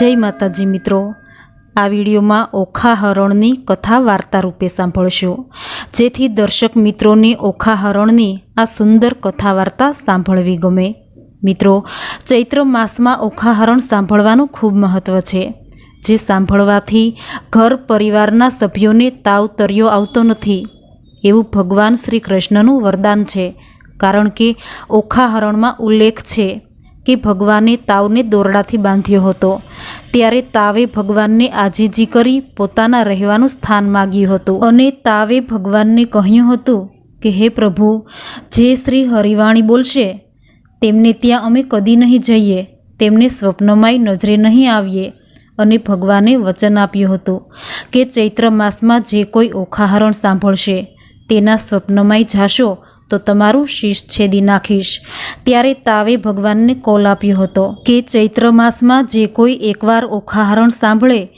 જય માતાજી મિત્રો. આ વિડીયોમાં ઓખા હરણની કથા વાર્તા રૂપે સાંભળશો. જેથી દર્શક મિત્રોને ઓખા હરણની આ સુંદર કથા વાર્તા સાંભળવી ગમે. મિત્રો, ચૈત્ર માસમાં ઓખા હરણ સાંભળવાનું ખૂબ મહત્ત્વ છે. જે સાંભળવાથી ઘર પરિવારના સભ્યોને તાવ તર્યો આવતો નથી. એવું ભગવાન શ્રી કૃષ્ણનું વરદાન છે. કારણ કે ઓખા હરણમાં ઉલ્લેખ છે કે ભગવાને તાવને દોરડાથી બાંધ્યો હતો. ત્યારે તાવે ભગવાનને આજીજી કરી પોતાના રહેવાનું સ્થાન માગ્યું હતું અને તાવે ભગવાનને કહ્યું હતું કે, હે પ્રભુ, જે શ્રી હરિવાણી બોલશે, તેમને ત્યાં અમે કદી નહીં જઈએ, તેમને સ્વપ્નમાંય નજરે નહીં આવીએ. અને ભગવાને વચન આપ્યું હતું કે, ચૈત્ર માસમાં જે કોઈ ઓખાહરણ સાંભળશે, તેના સ્વપ્નમાંય જાશો તો તમારું શીશ છેદી નાખીશ. ત્યારે તાવે ભગવાનને કોલ આપ્યો હતો કે, ચૈત્ર માસમાં જે કોઈ એકવાર ઓખાહરણ સાંભળે,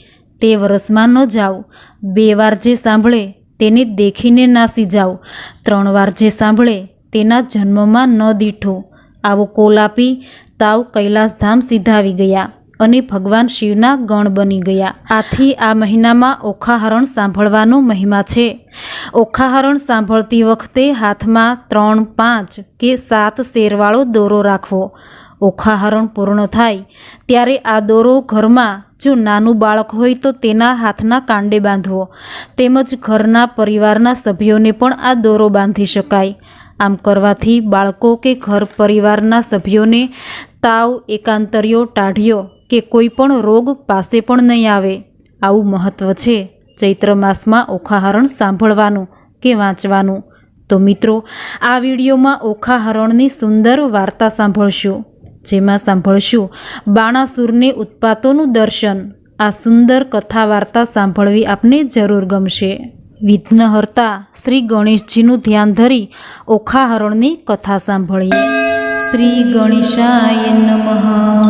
તે વરસમાં ન જાઓ. બે વાર જે સાંભળે, તેને દેખીને નાસી જાઓ. ત્રણ વાર જે સાંભળે, તેના જન્મમાં ન દીઠું. આવો કોલ આપી તાવ કૈલાસધામ સીધાવી ગયા. અને ભગવાન શિવના ગણ બની ગયા. આથી આ મહિનામાં ઓખાહરણ સાંભળવાનો મહિમા છે. ઓખાહરણ સાંભળતી વખતે હાથમાં ત્રણ, પાંચ કે સાત શેરવાળો દોરો રાખવો. ઓખાહરણ પૂર્ણ થાય ત્યારે આ દોરો ઘરમાં જો નાનું બાળક હોય તો તેના હાથના કાંડે બાંધવો. તેમજ ઘરના પરિવારના સભ્યોને પણ આ દોરો બાંધી શકાય. આમ કરવાથી બાળકો કે ઘર પરિવારના સભ્યોને તાવ, એકાંતરિયો, ટાઢિયો કે કોઈ પણ રોગ પાસે પણ નહીં આવે. આવું મહત્ત્વ છે. ચૈત્ર માસમાં ઓખાહરણ સાંભળવાનું કે વાંચવાનું. તો મિત્રો, આ વિડીયોમાં ઓખાહરણની સુંદર વાર્તા સાંભળશું. જેમાં સાંભળશું બાણાસુરને ઉત્પાતોનું દર્શન. આ સુંદર કથા વાર્તા સાંભળવી આપને જરૂર ગમશે. વિઘ્નહર્તા શ્રી ગણેશજીનું ધ્યાન ધરી ઓખાહરણની કથા સાંભળીએ. શ્રી ગણેશાય નમઃ.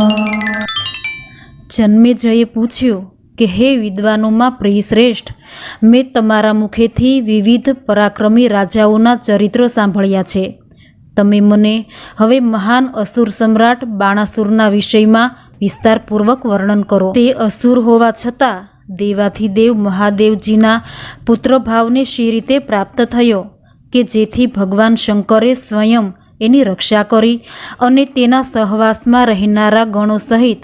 જન્મેજયે પૂછ્યું કે, હે વિદ્વાનોમાં પ્રિયશ્રેષ્ઠ, મેં તમારા મુખેથી વિવિધ પરાક્રમી રાજાઓના ચરિત્રો સાંભળ્યા છે. તમે મને હવે મહાન અસુર સમ્રાટ બાણાસુરના વિષયમાં વિસ્તારપૂર્વક વર્ણન કરો. તે અસુર હોવા છતાં દેવાધિદેવ મહાદેવજીના પુત્રભાવને શી રીતે પ્રાપ્ત થયો કે જેથી ભગવાન શંકરે સ્વયં એની રક્ષા કરી અને તેના સહવાસમાં રહેનારા ગણો સહિત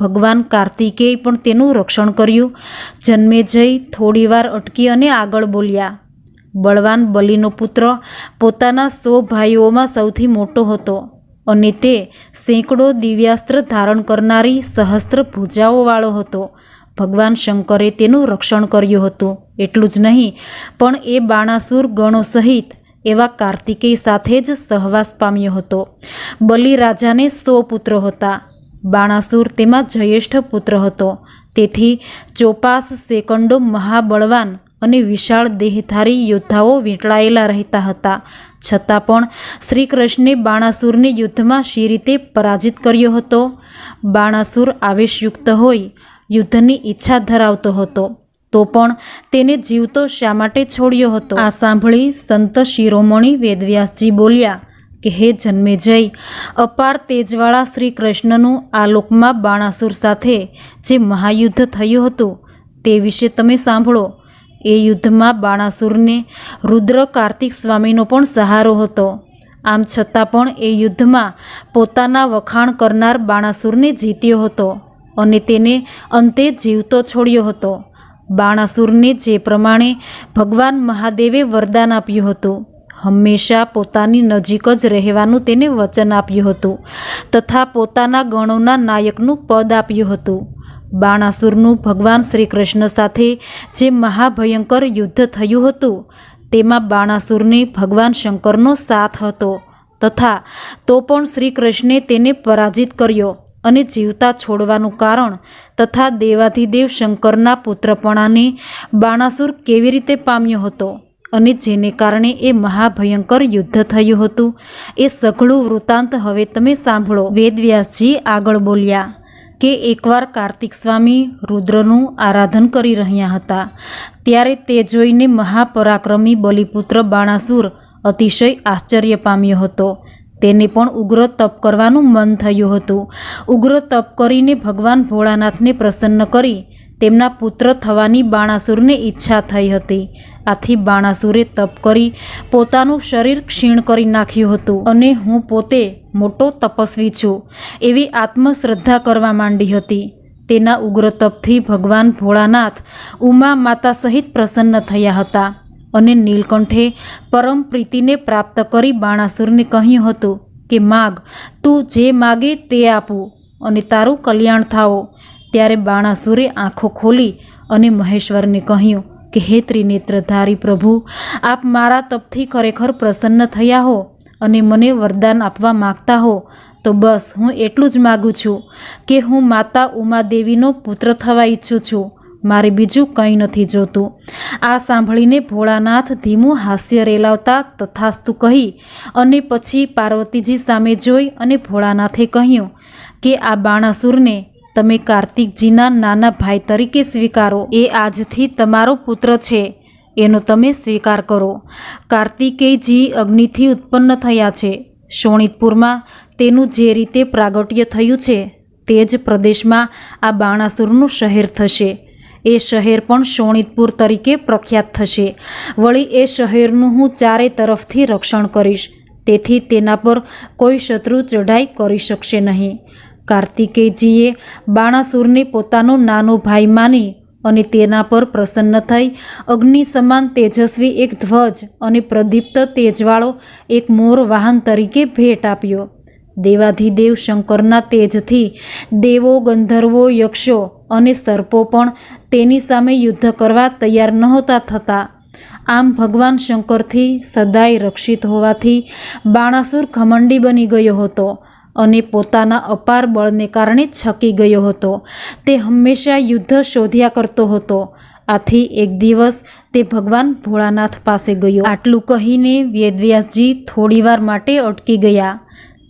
ભગવાન કાર્તિકેય પણ તેનું રક્ષણ કર્યું. જન્મે જઈ થોડીવાર અટકી અને આગળ બોલ્યા, બળવાન બલિનો પુત્ર પોતાના સો ભાઈઓમાં સૌથી મોટો હતો અને તે સેંકડો દિવ્યાસ્ત્ર ધારણ કરનારી સહસ્ત્ર ભૂજાઓવાળો હતો. ભગવાન શંકરે તેનું રક્ષણ કર્યું હતું. એટલું જ નહીં, પણ એ બાણાસુર ગણો સહિત એવા કાર્તિકેય સાથે જ સહવાસ પામ્યો હતો. બલિ રાજાને સો પુત્રો હતા. બાણાસુર તેમાં જયેષ્ઠ પુત્ર હતો. તેથી ચોપાસ સેકન્ડો મહાબળવાન અને વિશાળ દેહધારી યોદ્ધાઓ વીંટળાયેલા રહેતા હતા. છતાં પણ શ્રી કૃષ્ણે બાણાસુરને યુદ્ધમાં શી રીતે પરાજિત કર્યો હતો? બાણાસુર આવેશયુક્ત હોય, યુદ્ધની ઈચ્છા ધરાવતો હતો, તો પણ તેને જીવતો શા માટે છોડ્યો હતો? આ સાંભળી સંત શિરોમણી વેદવ્યાસજી બોલ્યા કે હે જન્મે જય અપાર તેજવાળા શ્રી કૃષ્ણનું આ લોકમાં બાણાસુર સાથે જે મહાયુદ્ધ થયું હતું તે વિશે તમે સાંભળો. એ યુદ્ધમાં બાણાસુરને રુદ્ર કાર્તિક સ્વામીનો પણ સહારો હતો. આમ છતાં પણ એ યુદ્ધમાં પોતાના વખાણ કરનાર બાણાસુરને જીત્યો હતો અને તેને અંતે જીવતો છોડ્યો હતો. બાણાસુરને જે પ્રમાણે ભગવાન મહાદેવે વરદાન આપ્યું હતું હંમેશા પોતાની નજીક જ રહેવાનું તેને વચન આપ્યું હતું તથા પોતાના ગણોના નાયકનું પદ આપ્યું હતું. બાણાસુરનું ભગવાન શ્રી કૃષ્ણ સાથે જે મહાભયંકર યુદ્ધ થયું હતું, તેમાં બાણાસુરને ભગવાન શંકરનો સાથ હતો તથા તો પણ શ્રી કૃષ્ણે તેને પરાજિત કર્યો અને જીવતા છોડવાનું કારણ તથા દેવાધિદેવ શંકરના પુત્રપણાને બાણાસુર કેવી રીતે પામ્યો હતો? અને જેને કારણે એ મહાભયંકર યુદ્ધ થયું હતું. એ સઘળું વૃત્તાંત હવે તમે સાંભળો. વેદવ્યાસજી આગળ બોલ્યા કે એકવાર કાર્તિક સ્વામી રુદ્રનું આરાધન કરી રહ્યા હતા, ત્યારે તે જોઈને મહાપરાક્રમી બલિપુત્ર બાણાસુર અતિશય આશ્ચર્ય પામ્યો હતો. તેને પણ ઉગ્ર તપ કરવાનું મન થયું હતું. ઉગ્ર તપ કરીને ભગવાન ભોળાનાથને પ્રસન્ન કરી તેમના પુત્ર થવાની બાણાસુરને ઈચ્છા થઈ હતી. આથી બાણાસુરે તપ કરી પોતાનું શરીર ક્ષીણ કરી નાખ્યું હતું અને હું પોતે મોટો તપસ્વી છું એવી આત્મશ્રદ્ધા કરવા માંડી હતી. તેના ઉગ્ર તપથી ભગવાન ભોળાનાથ ઉમા માતા સહિત પ્રસન્ન થયા હતા અને નીલકંઠે પરમ પ્રીતિને પ્રાપ્ત કરી બાણાસુરને કહ્યું હતું કે, માગ, તું જે માગે તે આપું અને તારું કલ્યાણ થાઓ. ત્યારે બાણાસુરે આંખો ખોલી અને મહેશ્વરને કહ્યું કે હે ત્રિનેત્રધારી પ્રભુ, આપ મારા તપથી ખરેખર પ્રસન્ન થયા હો અને મને વરદાન આપવા માગતા હો, તો બસ હું એટલું જ માગું છું કે હું માતા ઉમાદેવીનો પુત્ર થવા ઈચ્છું છું. મારે બીજું કંઈ નથી જોતું. આ સાંભળીને ભોળાનાથ ધીમું હાસ્ય રેલાવતા તથાસ્તુ કહી અને પછી પાર્વતીજી સામે જોઈ અને ભોળાનાથે કહ્યું કે આ બાણાસુરને તમે કાર્તિકજીના નાના ભાઈ તરીકે સ્વીકારો. એ આજથી તમારો પુત્ર છે. એનો તમે સ્વીકાર કરો. કાર્તિકેયજી અગ્નિથી ઉત્પન્ન થયા છે. શોણિતપુરમાં તેનું જે રીતે પ્રાગટ્ય થયું છે, તે જ પ્રદેશમાં આ બાણાસુરનું શહેર થશે. એ શહેર પણ શોણિતપુર તરીકે પ્રખ્યાત થશે. વળી એ શહેરનું હું ચારે તરફથી રક્ષણ કરીશ. તેથી તેના પર કોઈ શત્રુ ચઢાઈ કરી શકશે નહીં. કાર્તિકેયજીએ બાણાસુરને પોતાનો નાનો ભાઈ માની અને તેના પર પ્રસન્ન થઈ. અગ્નિ સમાન તેજસ્વી એક ધ્વજ અને પ્રદીપ્ત તેજવાળો એક મોર વાહન તરીકે ભેટ આપ્યો. દેવાધિદેવ શંકરના તેજથી દેવો, ગંધર્વો, યક્ષો અને સર્પો પણ તેની સામે યુદ્ધ કરવા તૈયાર નહોતા થતા. આમ ભગવાન શંકરથી સદાય રક્ષિત હોવાથી બાણાસુર ઘમંડી બની ગયો હતો. અને પોતાના અપાર બળને કારણે છકી ગયો હતો. તે હંમેશા યુદ્ધ શોધ્યા કરતો હતો. આથી એક દિવસ તે ભગવાન ભોળાનાથ પાસે ગયો. આટલું કહીને વેદવ્યાસજી થોડીવાર માટે અટકી ગયા.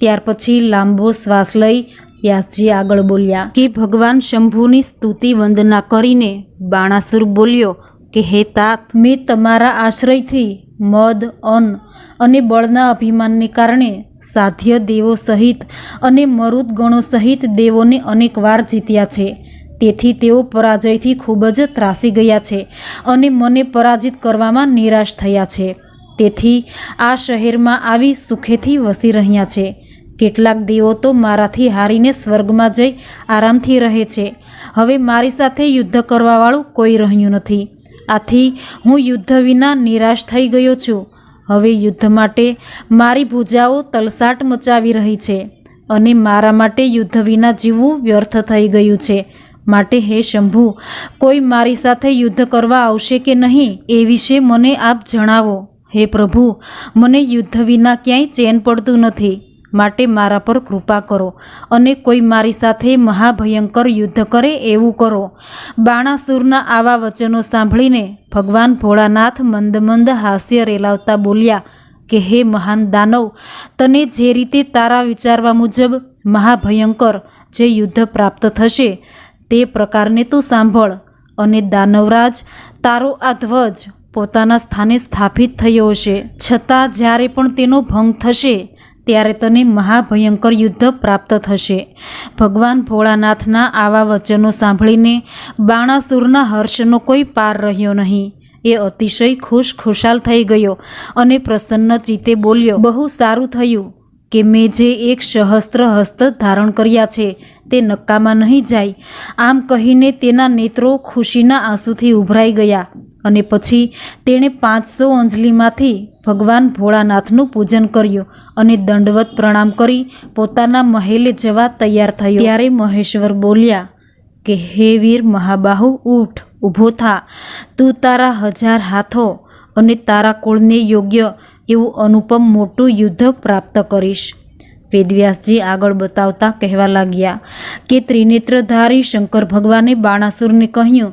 ત્યાર પછી લાંબો શ્વાસ લઈ વ્યાસજી આગળ બોલ્યા, કે ભગવાન શંભુની સ્તુતિ વંદના કરીને બાણાસુર બોલ્યો કે, હે તાત, મેં તમારા આશ્રયથી મદ, અન્ન અને બળના અભિમાનને કારણે સાધ્ય દેવો સહિત અને મરુદગણો સહિત દેવોને અનેકવાર જીત્યા છે. તેથી તેઓ પરાજયથી ખૂબ જ ત્રાસી ગયા છે અને મને પરાજિત કરવામાં નિરાશ થયા છે. તેથી આ શહેરમાં આવી સુખેથી વસી રહ્યા છે. કેટલાક દેવો તો મારાથી હારીને સ્વર્ગમાં જઈ આરામથી રહે છે. હવે મારી સાથે યુદ્ધ કરવાવાળું કોઈ રહ્યું નથી. આથી હું યુદ્ધ વિના નિરાશ થઈ ગયો છું. હવે યુદ્ધ માટે મારી ભૂજાઓ તલસાટ મચાવી રહી છે અને મારા માટે યુદ્ધ વિના જીવવું વ્યર્થ થઈ ગયું છે. માટે હે શંભુ, કોઈ મારી સાથે યુદ્ધ કરવા આવશે કે નહીં એ વિશે મને આપ જણાવો. હે પ્રભુ, મને યુદ્ધ વિના ક્યાંય ચેન પડતું નથી. માટે મારા પર કૃપા કરો અને કોઈ મારી સાથે મહાભયંકર યુદ્ધ કરે એવું કરો. બાણાસુરના આવા વચનો સાંભળીને ભગવાન ભોળાનાથ મંદ મંદ હાસ્ય રેલાવતા બોલ્યા, કે હે મહાન દાનવ, તને જે રીતે તારા વિચારવા મુજબ મહાભયંકર જે યુદ્ધ પ્રાપ્ત થશે તે પ્રકારને તું સાંભળ અને દાનવરાજ, તારો આ ધ્વજ પોતાના સ્થાને સ્થાપિત થયો હશે. છતાં જ્યારે પણ તેનો ભંગ થશે ત્યારે તને મહાભયંકર યુદ્ધ પ્રાપ્ત થશે. ભગવાન ભોળાનાથના આવા વચનો સાંભળીને બાણાસુરના હર્ષનો કોઈ પાર રહ્યો નહીં. એ અતિશય ખુશ ખુશાલ થઈ ગયો અને પ્રસન્ન ચિત્તે બોલ્યો, બહુ સારું થયું કે મેં જે એક સહસ્ત્ર હસ્ત ધારણ કર્યા છે તે નક્કામાં નહીં જાય. આમ કહીને તેના નેત્રો ખુશીના આંસુથી ઉભરાઈ ગયા. અને પછી તેણે પાંચસો અંજલિમાંથી ભગવાન ભોળાનાથનું પૂજન કર્યું અને દંડવત પ્રણામ કરી પોતાના મહેલે જવા તૈયાર થયો. ત્યારે મહેશ્વર બોલ્યા, કે હે વીર મહાબાહુ ઊઠ ઊભો થા. તું તારા હજાર હાથો અને તારા કુળને યોગ્ય એવું અનુપમ મોટું યુદ્ધ પ્રાપ્ત કરીશ. વેદવ્યાસજી આગળ બતાવતા કહેવા લાગ્યા કે ત્રિનેત્રધારી શંકર ભગવાને બાણાસુરને કહ્યું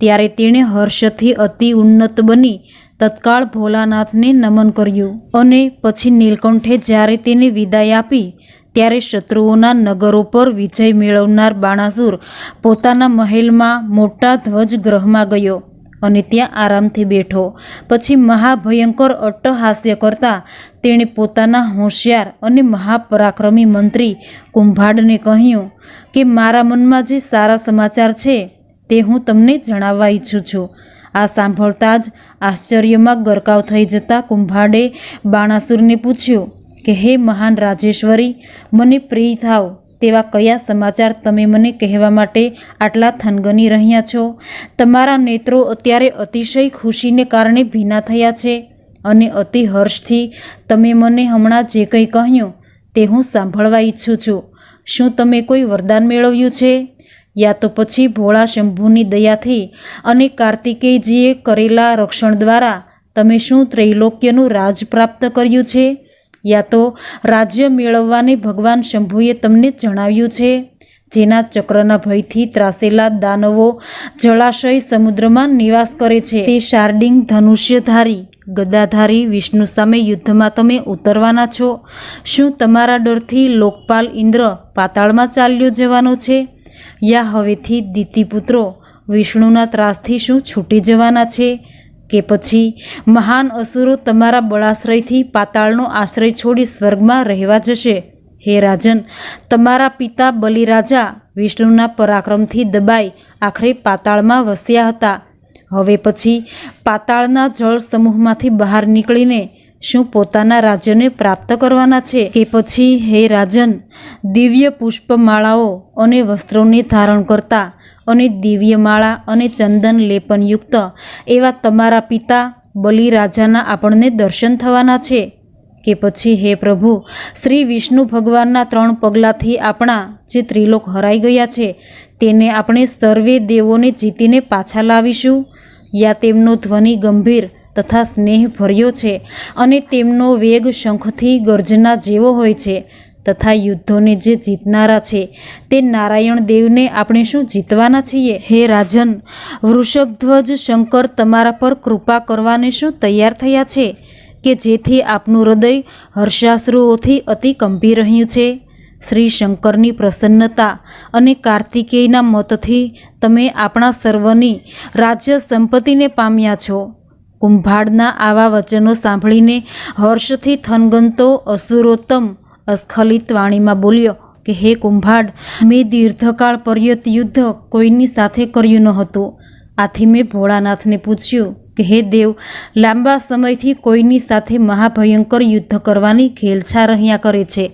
ત્યારે તેણે હર્ષથી અતિ ઉન્નત બની તત્કાળ ભોલાનાથને નમન કર્યું અને પછી નીલકંઠે જ્યારે તેને વિદાય આપી, ત્યારે શત્રુઓના નગરો પર વિજય મેળવનાર બાણાસુર પોતાના મહેલમાં મોટા ધ્વજ ગ્રહમાં ગયો અને ત્યાં આરામથી બેઠો. પછી મહાભયંકર અટ્ટહાસ્ય કરતા તેણે પોતાના હોશિયાર અને મહાપરાક્રમી મંત્રી કુંભાડને કહ્યું કે, મારા મનમાં જે સારા સમાચાર છે તે હું તમને જણાવવા ઈચ્છું છું. આ સાંભળતા જ આશ્ચર્યમાં ગરકાવ થઈ જતા કુંભાડે બાણાસુરને પૂછ્યું કે, હે મહાન રાજેશ્વરી, મને પ્રિય થાવ, તેવા કયા સમાચાર તમે મને કહેવા માટે આટલા થનગની રહ્યા છો? તમારા નેત્રો અત્યારે અતિશય ખુશીને કારણે ભીના થયા છે અને અતિ હર્ષથી તમે મને હમણાં જે કંઈ કહ્યું તે હું સાંભળવા ઈચ્છું છું. શું તમે કોઈ વરદાન મેળવ્યું છે? યા તો પછી ભોળા શંભુની દયાથી અને કાર્તિકેયજીએ કરેલા રક્ષણ દ્વારા તમે શું ત્રૈલોક્યનું રાજ પ્રાપ્ત કર્યું છે? યા તો રાજ્ય મેળવવાને ભગવાન શંભુએ તમને જણાવ્યું છે, જેના ચક્રના ભયથી ત્રાસેલા દાનવો જળાશય સમુદ્રમાં નિવાસ કરે છે. તે શાર્ડિંગ ધનુષ્યધારી, ગદાધારી વિષ્ણુ સામે યુદ્ધમાં તમે ઉતરવાના છો. શું તમારા ડરથી લોકપાલ ઇન્દ્ર પાતાળમાં ચાલ્યો જવાનો છે? યા હવેથી દીતિપુત્રો, વિષ્ણુના ત્રાસથી શું છૂટી જવાના છે? કે પછી, મહાન અસુરો તમારા બળાશ્રયથી પાતાળનો આશ્રય છોડી સ્વર્ગમાં રહેવા જશે? હે રાજન, તમારા પિતા બલિરાજા વિષ્ણુના પરાક્રમથી દબાઈ આખરે પાતાળમાં વસ્યા હતા. હવે પછી પાતાળના જળ સમૂહમાંથી બહાર નીકળીને શું પોતાના રાજ્યને પ્રાપ્ત કરવાના છે? કે પછી, હે રાજન, દિવ્ય પુષ્પમાળાઓ અને વસ્ત્રોને ધારણ કરતા અને દિવ્ય માળા અને ચંદન લેપનયુક્ત એવા તમારા પિતા બલિરાજાના આપણને દર્શન થવાના છે? કે પછી, હે પ્રભુ, શ્રી વિષ્ણુ ભગવાનના ત્રણ પગલાંથી આપણા જે ત્રિલોક હરાઈ ગયા છે, તેને આપણે સર્વે દેવોને જીતીને પાછા લાવીશું? યા તેમનો ધ્વનિ ગંભીર તથા સ્નેહ ભર્યો છે અને તેમનો વેગ શંખથી ગર્જના જેવો હોય છે તથા યુદ્ધોને જે જીતનારા છે તે નારાયણ દેવને આપણે શું જીતવાના છીએ? હે રાજન, વૃષભધ્વજ શંકર તમારા પર કૃપા કરવાને શું તૈયાર થયા છે કે જેથી આપનું હૃદય હર્ષાશ્રુઓથી અતિ કંપી રહ્યું છે? શ્રી શંકરની પ્રસન્નતા અને કાર્તિકેયના મતથી તમે આપણા સર્વની રાજ્ય સંપત્તિને પામ્યા છો. કુંભાડના આવા વચનો સાંભળીને હર્ષથી થનગનતો અસુરોત્તમ અસ્ખલિત વાણીમાં બોલ્યો કે, હે કુંભાડ, મેં દીર્ઘકાળ પર્યત યુદ્ધ કોઈની સાથે કર્યું ન હતું. આથી મેં ભોળાનાથને પૂછ્યું કે, હે દેવ, લાંબા સમયથી કોઈની સાથે મહાભયંકર યુદ્ધ કરવાની ખેલછા રહ્યા કરે છે.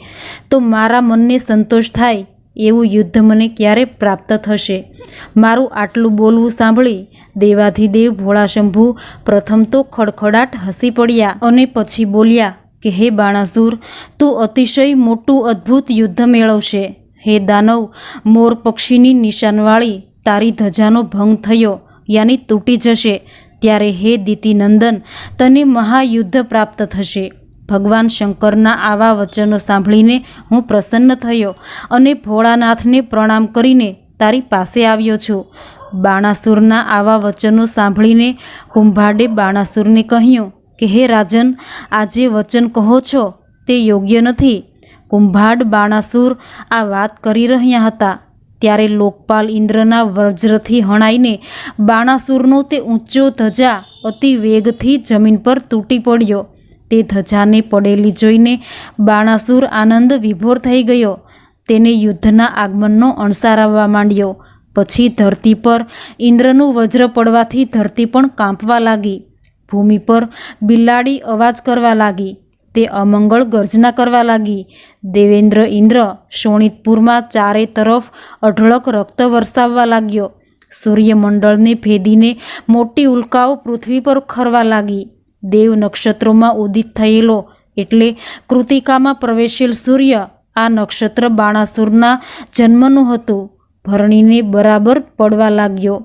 તો મારા મનને સંતોષ થાય એવું યુદ્ધ મને ક્યારે પ્રાપ્ત થશે? મારું આટલું બોલવું સાંભળી દેવાધિદેવ ભોળાશંભુ પ્રથમ તો ખડખડાટ હસી પડ્યા અને પછી બોલ્યા કે, હે બાણાસુર, તું અતિશય મોટું અદ્ભુત યુદ્ધ મેળવશે. હે દાનવ, મોર પક્ષીની નિશાનવાળી તારી ધજાનો ભંગ થયો, યાની તૂટી જશે. ત્યારે હે દીતિનંદન, તને મહાયુદ્ધ પ્રાપ્ત થશે. ભગવાન શંકરના આવા વચનો સાંભળીને હું પ્રસન્ન થયો અને ભોળાનાથને પ્રણામ કરીને તારી પાસે આવ્યો છું. બાણાસુરના આવા વચનો સાંભળીને કુંભાડે બાણાસુરને કહ્યું કે, હે રાજન આ જે વચન કહો છો? તે યોગ્ય નથી. કુંભાડ, બાણાસુર આ વાત કરી રહ્યા હતા. ત્યારે લોકપાલ ઇન્દ્રના વજ્રથી હણાઈને બાણાસુરનો તે ઊંચો ધજા અતિ વેગથી જમીન પર તૂટી પડ્યો. તે ધજાને પડેલી જોઈને બાણાસુર આનંદ વિભોર થઈ ગયો. તેને યુદ્ધના આગમનનો અણસાર આવવા માંડ્યો. પછી ધરતી પર ઇન્દ્રનું વજ્ર પડવાથી ધરતી પણ કાંપવા લાગી. ભૂમિ પર બિલાડી અવાજ કરવા લાગી. તે અમંગળ ગર્જના કરવા લાગી. દેવેન્દ્ર ઇન્દ્ર શોણિતપુરમાં ચારે તરફ અઢળક રક્ત વરસાવવા લાગ્યો. સૂર્યમંડળને ભેદીને મોટી ઉલ્કાઓ પૃથ્વી પર ખરવા લાગી. દેવ નક્ષત્રોમાં ઉદિત થયેલો. એટલે કૃતિકામાં પ્રવેશેલ સૂર્ય આ નક્ષત્ર બાણાસુરના જન્મનું હતું. ભરણીને બરાબર પડવા લાગ્યો.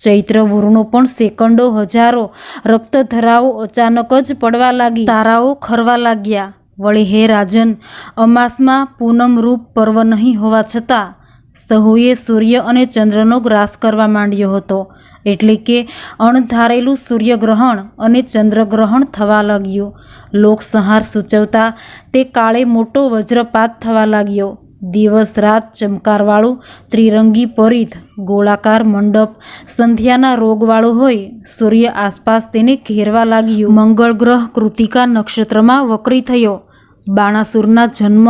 ચૈત્ર વૃણો પણ સેકન્ડો હજારો રક્તધરાઓ અચાનક જ પડવા લાગી. તારાઓ ખરવા લાગ્યા. વળી હે રાજન, અમાસમાં પૂનમ રૂપ પર્વ નહીં હોવા છતાં, સહુએ સૂર્ય અને ચંદ્રનો ગ્રાસ કરવા માંડ્યો હતો. એટલે કે અણધારેલું સૂર્યગ્રહણ અને ચંદ્રગ્રહણ થવા લાગ્યું. લોકસંહાર સૂચવતા તે કાળે મોટો વજ્રપાત થવા લાગ્યો. દિવસ રાત ચમકારવાળું ત્રિરંગી પરિધ, ગોળાકાર મંડપ, સંધ્યાના રોગવાળો હોય, સૂર્ય આસપાસ તેને ઘેરવા લાગ્યું. મંગળ ગ્રહ કૃતિકા નક્ષત્રમાં વક્રી થયો. બાણાસુરના જન્મ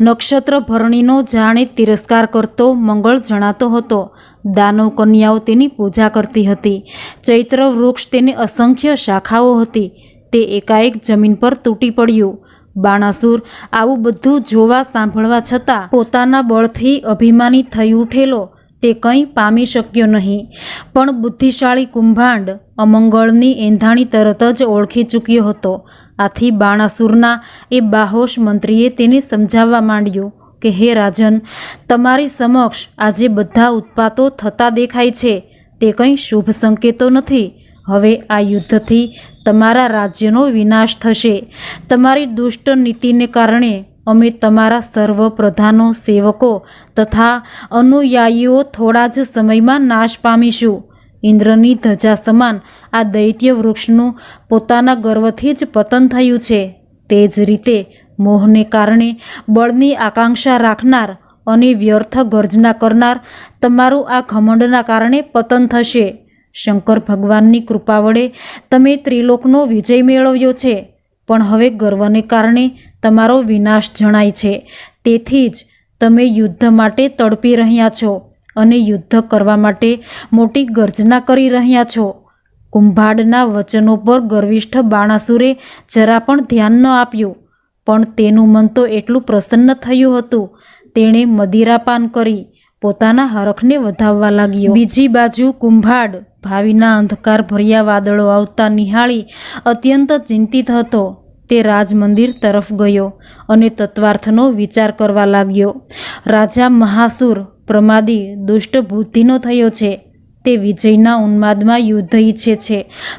નક્ષત્ર ભરણીનો જાણે તિરસ્કાર કરતો મંગળ જણાતો હતો. દાનવ કન્યાઓ તેની પૂજા કરતી હતી. ચૈત્ર વૃક્ષ તેને અસંખ્ય શાખાઓ હતી. તે એકાએક જમીન પર તૂટી પડ્યું. બાણાસુર આવું બધું જોવા સાંભળવા છતાં પોતાના બળથી અભિમાની થઈ ઉઠેલો. તે કંઈ પામી શક્યો નહીં. પણ બુદ્ધિશાળી કુંભાંડ અમંગળની એંધાણી તરત જ ઓળખી ચૂક્યો હતો. આથી બાણાસુરના એ બાહોશ મંત્રીએ તેને સમજાવવા માંડ્યું કે, હે રાજન, તમારી સમક્ષ આજે બધા ઉત્પાતો થતા દેખાય છે. તે કંઈ શુભ સંકેતો નથી. હવે આ યુદ્ધથી તમારા રાજ્યનો વિનાશ થશે. તમારી દુષ્ટ નીતિને કારણે અમે તમારા સર્વ પ્રધાનો સેવકો તથા અનુયાયીઓ થોડા જ સમયમાં નાશ પામીશું. ઇન્દ્રની ધજા સમાન આ દૈત્ય વૃક્ષનું પોતાના ગર્વથી જ પતન થયું છે. તે જ રીતે મોહને કારણે બળની આકાંક્ષા રાખનાર અને વ્યર્થ ગર્જના કરનાર તમારું આ ઘમંડના કારણે પતન થશે. શંકર ભગવાનની કૃપા વડે તમે ત્રિલોકનો વિજય મેળવ્યો છે, પણ હવે ગર્વને કારણે તમારો વિનાશ જણાય છે. તેથી જ તમે યુદ્ધ માટે તડપી રહ્યા છો. અને યુદ્ધ કરવા માટે મોટી ગર્જના કરી રહ્યા છો. કુંભાડના વચનો પર ગર્વિષ્ઠ બાણાસુરે જરા પણ ધ્યાન ન આપ્યું. પણ તેનું મન તો એટલું પ્રસન્ન થયું હતું. તેણે મદિરાપાન કરી, પોતાના હરખને વધાવવા લાગ્યો. બીજી બાજુ કુંભાડ ભાવિના અંધકાર ભર્યા વાદળો આવતા નિહાળી અત્યંત ચિંતિત હતો. તે રાજમંદિર તરફ ગયો અને તત્વાર્થનો વિચાર કરવા લાગ્યો. રાજા મહાસુર પ્રમાદી દુષ્ટ બુદ્ધિનો થયો છે. તે વિજયના ઉન્માદમાં યુદ્ધ ઈચ્છે છે,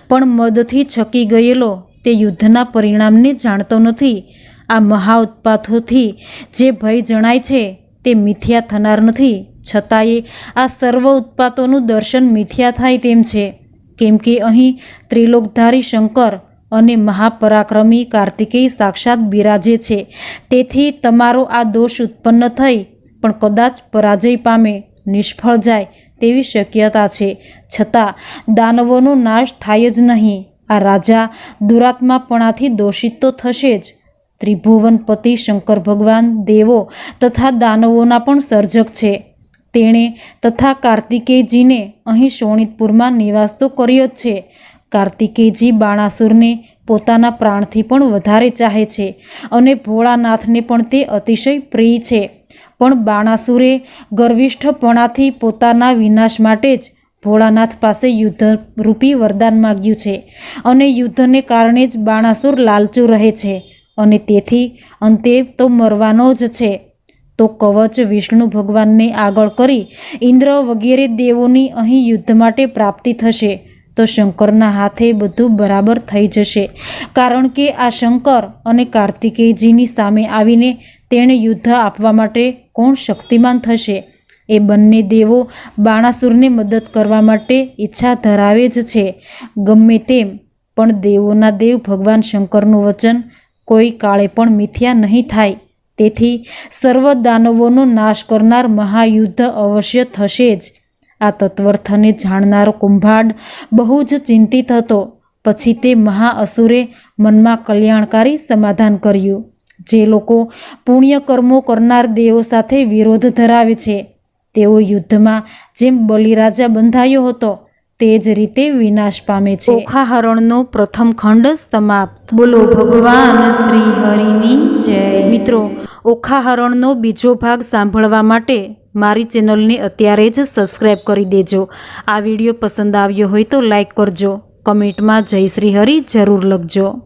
પણ મદથી છકી ગયેલો તે યુદ્ધના પરિણામને જાણતો નથી. આ મહા ઉત્પાતોથી જે ભય જણાય છે તે મિથ્યા થનાર નથી. છતાંય આ સર્વ ઉત્પાતોનું દર્શન મિથ્યા થાય તેમ છે. કેમ કે અહીં ત્રિલોકધારી શંકર અને મહાપરાક્રમી કાર્તિકેય સાક્ષાત બિરાજે છે. તેથી તમારો આ દોષ ઉત્પન્ન થઈ, પણ કદાચ પરાજય પામે, નિષ્ફળ જાય તેવી શક્યતા છે. છતાં, દાનવોનો નાશ થાય જ નહીં. આ રાજા દુરાત્માપણાથી દોષિત તો થશે જ. ત્રિભુવનપતિ શંકર ભગવાન દેવો તથા દાનવોના પણ સર્જક છે. તેણે તથા કાર્તિકેયજીને અહીં શોણિતપુરમાં નિવાસ તો કર્યો જ છે. કાર્તિકેયજી બાણાસુરને પોતાના પ્રાણથી પણ વધારે ચાહે છે અને ભોળાનાથને પણ તે અતિશય પ્રિય છે. પણ બાણાસુરે ગર્વિષ્ઠપણાથી પોતાના વિનાશ માટે જ ભોળાનાથ પાસે યુદ્ધરૂપી વરદાન માગ્યું છે અને યુદ્ધને કારણે જ બાણાસુર લાલચું રહે છે અને તેથી અંતે તો મરવાનો જ છે. તો કવચ વિષ્ણુ ભગવાનને આગળ કરી ઇન્દ્ર વગેરે દેવોની અહીં યુદ્ધ માટે પ્રાપ્તિ થશે. તો શંકરના હાથે બધું બરાબર થઈ જશે. કારણ કે આ શંકર અને કાર્તિકેયજીની સામે આવીને તેણે યુદ્ધ આપવા માટે કોણ શક્તિમાન થશે? એ બંને દેવો બાણાસુરને મદદ કરવા માટે ઈચ્છા ધરાવે જ છે. ગમે તેમ, પણ દેવોના દેવ ભગવાન શંકરનું વચન કોઈ કાળે પણ મિથ્યા નહીં થાય. તેથી સર્વ દાનવોનો નાશ કરનાર મહાયુદ્ધ અવશ્ય થશે જ. આ તત્વર્થને જાણનારો કુંભાડ બહુ જ ચિંતિત હતો. પછી તે મહાઅસુરે મનમાં કલ્યાણકારી સમાધાન કર્યું. જે લોકો પુણ્ય કર્મો કરનાર દેવો સાથે વિરોધ ધરાવે છે. તેઓ યુદ્ધમાં જેમ બલિરાજા બંધાયો હતો તે જ રીતે વિનાશ પામે છે. ઓખાહરણનો પ્રથમ ખંડ સમાપ્ત. બોલો ભગવાન શ્રી હરિની જય. મિત્રો ઓખાહરણનો બીજો ભાગ સાંભળવા માટે મારી ચેનલને અત્યારે જ સબસ્ક્રાઈબ કરી દેજો. આ વીડિયો પસંદ આવ્યો હોય તો લાઈક કરજો. કમેન્ટમાં જય શ્રી હરિ જરૂર લખજો.